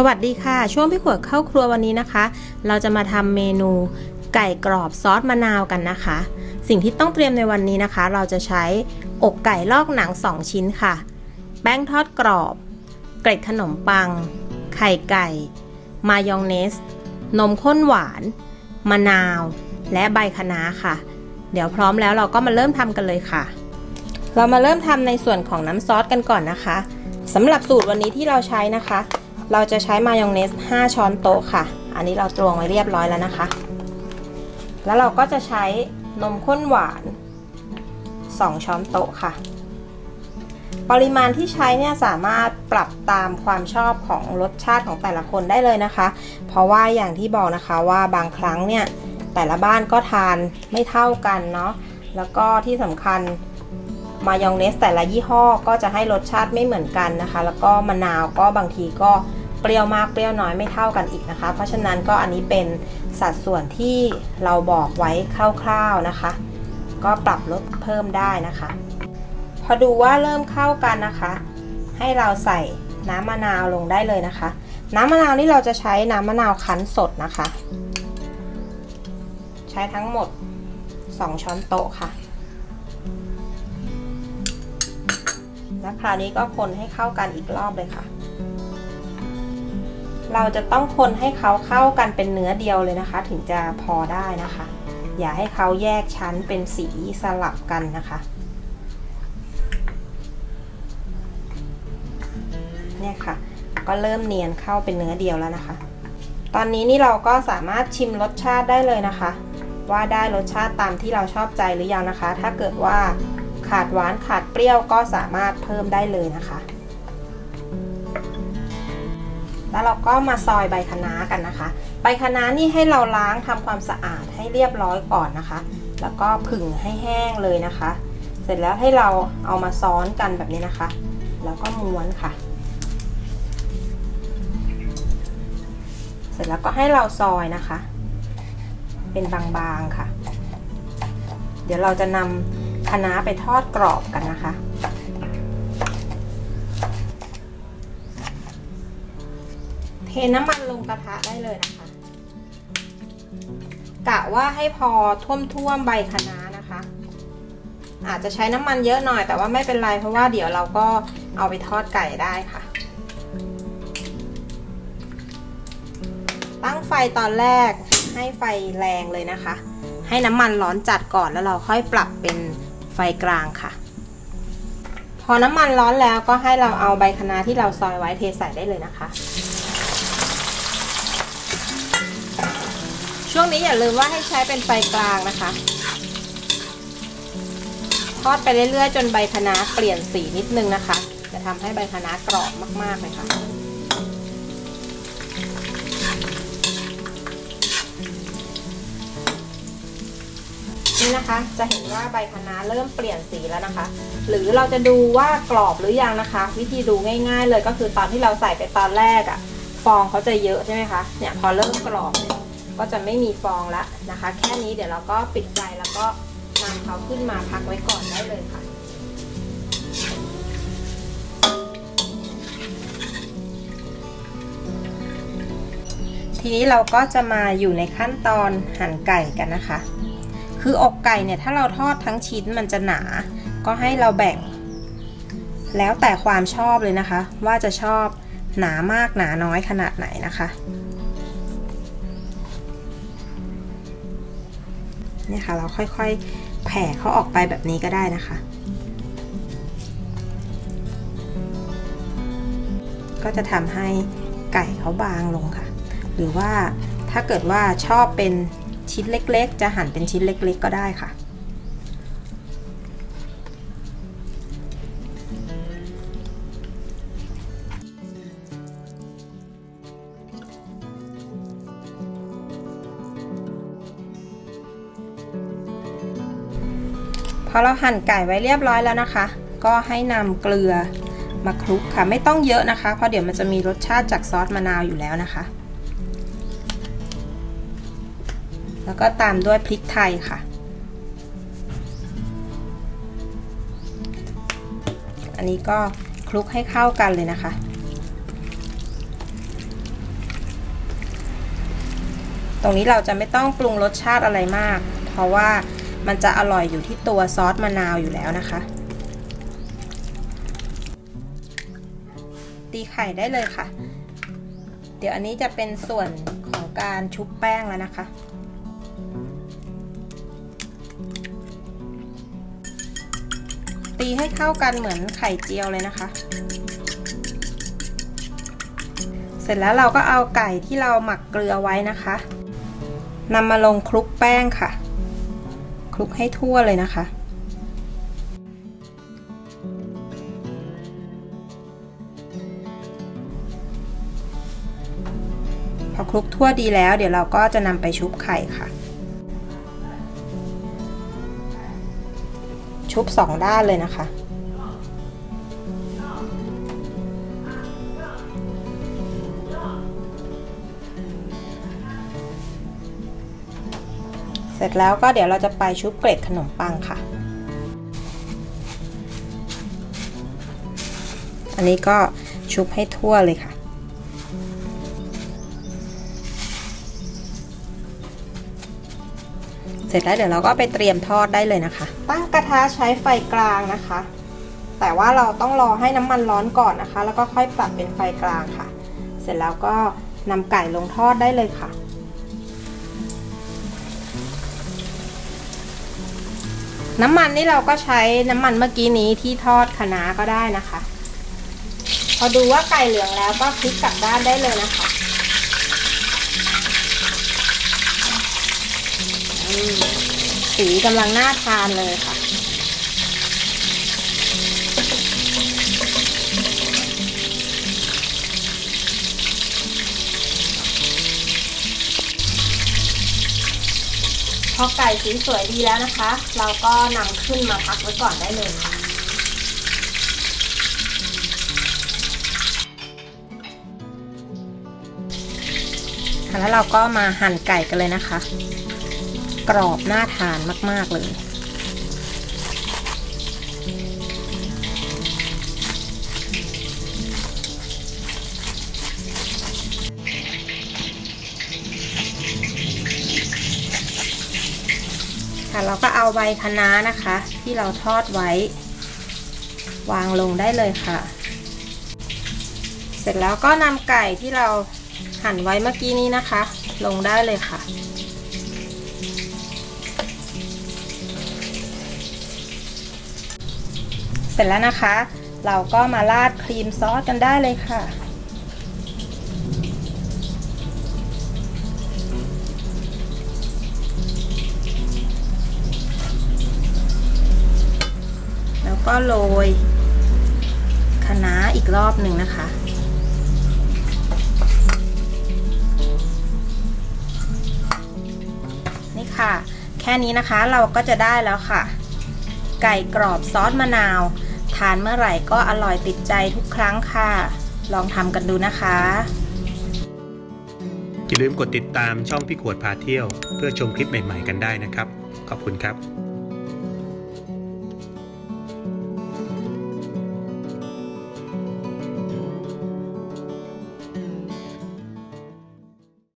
สวัสดีค่ะ ช่วงพี่ขวดเข้าครัววันนี้นะคะ เราจะมาทำเมนูไก่กรอบซอสมะนาวกันนะคะ สิ่งที่ต้องเตรียมในวันนี้นะคะ เราจะใช้อกไก่ลอกหนัง 2 ชิ้นค่ะ แป้งทอดกรอบ เกล็ดขนมปัง ไข่ไก่ มายองเนส นมข้นหวาน มะนาว และใบคะน้าค่ะ เดี๋ยวพร้อมแล้วเราก็มาเริ่มทำกันเลยค่ะ เรามาเริ่มทำในส่วนของน้ำซอสกันก่อนนะคะสำหรับสูตรวันนี้ที่เราใช้นะคะ เราจะใช้มายองเนส 5 ช้อนโต๊ะค่ะ อันนี้เราตวงไว้เรียบร้อยแล้วนะคะ แล้วเราก็จะใช้นมข้นหวาน 2 ช้อนโต๊ะค่ะ ปริมาณที่ใช้เนี่ยสามารถปรับตามความชอบของรสชาติของแต่ละคนได้เลยนะคะ เพราะว่าอย่างที่บอกนะคะว่าบางครั้งเนี่ยแต่ละบ้านก็ทานไม่เท่ากันเนาะ แล้วก็ที่สำคัญมายองเนสแต่ละยี่ห้อก็จะให้รสชาติไม่เหมือนกันนะคะ แล้วก็มะนาวก็บางทีก็ เปรี้ยวมากเปรี้ยวน้อยไม่เท่ากันอีกนะคะ เพราะฉะนั้นก็อันนี้เป็นสัดส่วนที่เราบอกไว้คร่าวๆนะคะ ก็ปรับลดเพิ่มได้นะคะ พอดูว่าเริ่มเข้ากันนะคะ ให้เราใส่น้ำมะนาวลงได้เลยนะคะ น้ำมะนาวนี่เราจะใช้น้ำมะนาวคั้นสดนะคะ ใช้ทั้งหมด 2 ช้อนโต๊ะค่ะแล้วคราวนี้ก็คนให้เข้ากันอีกรอบเลยค่ะ เราจะต้องคนให้เขาเข้ากันเป็นเนื้อเดียวเลยนะคะ ถึงจะพอได้นะคะ อย่าให้เขาแยกชั้นเป็นสีสลับกันนะคะเนี่ยค่ะ ก็เริ่มเนียนเข้าเป็นเนื้อเดียวแล้วนะคะ ตอนนี้นี่เราก็สามารถชิมรสชาติได้เลยนะคะ ว่าได้รสชาติตามที่เราชอบใจหรือยังนะคะ ถ้าเกิดว่าขาดหวานขาดเปรี้ยวก็สามารถเพิ่มได้เลยนะคะ แล้วเราก็มาซอยใบคะน้ากันนะคะ ใบคะน้านี่ให้เราล้างทำความสะอาดให้เรียบร้อยก่อนนะคะ แล้วก็ผึ่งให้แห้งเลยนะคะ เสร็จแล้วให้เราเอามาซ้อนกันแบบนี้นะคะ แล้วก็ม้วนค่ะ เสร็จแล้วก็ให้เราซอยนะคะ เป็นบางๆค่ะ เดี๋ยวเราจะนำคะน้าไปทอดกรอบกันนะคะ เทน้ำมันลงกระทะได้เลยนะคะ กะว่าให้พอท่วมๆใบคะน้านะคะ อาจจะใช้น้ำมันเยอะหน่อยแต่ว่าไม่เป็นไรเพราะว่าเดี๋ยวเราก็เอาไปทอดไก่ได้ค่ะ ตั้งไฟตอนแรกให้ไฟแรงเลยนะคะ ให้น้ำมันร้อนจัดก่อนแล้วเราค่อยปรับเป็นไฟกลางค่ะ พอน้ำมันร้อนแล้วก็ให้เราเอาใบคะน้าที่เราซอยไว้เทใส่ได้เลยนะคะ ช่วงนี้อย่าลืมว่าให้ใช้เป็นไฟกลางนะคะ ทอดไปเรื่อยๆ จนใบคะน้าเปลี่ยนสีนิดนึงนะคะ จะทำให้ใบคะน้ากรอบมากๆเลยค่ะนี่นะคะ จะเห็นว่าใบคะน้าเริ่มเปลี่ยนสีแล้วนะคะ หรือเราจะดูว่ากรอบหรือยังนะคะ วิธีดูง่าย ๆ เลยก็คือตอนที่เราใส่ไปตอนแรกอะ่ะ ฟองเขาจะเยอะใช่ไหมคะ เนี่ยพอเริ่มกรอบเนี่ย ก็จะไม่มีฟองแล้วนะคะ แค่นี้เดี๋ยวเราก็ปิดไฟแล้วก็นำเขาขึ้นมาพักไว้ก่อนได้เลยค่ะทีนี้เราก็จะมาอยู่ในขั้นตอนหั่นไก่กันนะคะ คืออกไก่เนี่ยถ้าเราทอดทั้งชิ้นมันจะหนา ก็ให้เราแบ่ง แล้วแต่ความชอบเลยนะคะ ว่าจะชอบหนามากหนาน้อยขนาดไหนนะคะ นี่ยค่ะ เราค่อยๆ แผ่เขาออกไปแบบนี้ก็ได้นะคะ ก็จะทำให้ไก่เขาบางลงค่ะ หรือว่าถ้าเกิดว่าชอบเป็นชิ้นเล็ก ๆ จะหั่นเป็นชิ้นเล็ก ๆ ก็ได้ค่ะ พอเราหั่นไก่ไว้เรียบร้อยแล้วนะคะ ก็ให้นำเกลือมาคลุกค่ะ ไม่ต้องเยอะนะคะ เพราะเดี๋ยวมันจะมีรสชาติจากซอสมะนาวอยู่แล้วนะคะ แล้วก็ตามด้วยพริกไทยค่ะ อันนี้ก็คลุกให้เข้ากันเลยนะคะตรงนี้เราจะไม่ต้องปรุงรสชาติอะไรมาก เพราะว่า มันจะอร่อยอยู่ที่ตัวซอสมะนาวอยู่แล้วนะคะ ตีไข่ได้เลยค่ะ เดี๋ยวอันนี้จะเป็นส่วนของการชุบแป้งแล้วนะคะ ตีให้เข้ากันเหมือนไข่เจียวเลยนะคะ เสร็จแล้วเราก็เอาไก่ที่เราหมักเกลือไว้นะคะนำมาลงคลุกแป้งค่ะ ลุกให้ทั่วเลยนะคะ พอคลุกทั่วดีแล้ว เดี๋ยวเราก็จะนำไปชุบไข่ค่ะ ชุบสองด้านเลยนะคะ เสร็จแล้วก็เดี๋ยวเราจะไปชุบเกล็ดขนมปังค่ะ อันนี้ก็ชุบให้ทั่วเลยค่ะเสร็จแล้วเดี๋ยวเราก็ไปเตรียมทอดได้เลยนะคะ ตั้งกระทะใช้ไฟกลางนะคะ แต่ว่าเราต้องรอให้น้ำมันร้อนก่อนนะคะ แล้วก็ค่อยปรับเป็นไฟกลางค่ะ เสร็จแล้วก็นำไก่ลงทอดได้เลยค่ะ น้ำมันนี่เราก็ใช้น้ำมันเมื่อกี้นี้ที่ทอดคะน้าก็ได้นะคะ พอดูว่าไก่เหลืองแล้วก็พลิกกลับด้านได้เลยนะคะสีกำลังน่าทานเลยค่ะ พอไก่สีสวยดีแล้วนะคะ เราก็นำขึ้นมาพักไว้ก่อนได้เลยค่ะแล้วเราก็มาหั่นไก่กันเลยนะคะ กรอบน่าทานมาก ๆ เลย ค่ะ เราก็เอาใบคะน้านะคะ ที่เราทอดไว้ วางลงได้เลยค่ะ เสร็จแล้วก็นำไก่ที่เราหั่นไว้เมื่อกี้นี้นะคะ ลงได้เลยค่ะเสร็จแล้วนะคะ เราก็มาราดครีมซอสกันได้เลยค่ะ ก็โรยคะน้าอีกรอบหนึ่งนะคะ นี่ค่ะ แค่นี้นะคะเราก็จะได้แล้วค่ะ ไก่กรอบซอสมะนาว ทานเมื่อไหร่ก็อร่อยติดใจทุกครั้งค่ะ ลองทำกันดูนะคะ อย่าลืมกดติดตามช่องพี่ขวดพาเที่ยว เพื่อชมคลิปใหม่ ๆ กันได้นะครับ ขอบคุณครับ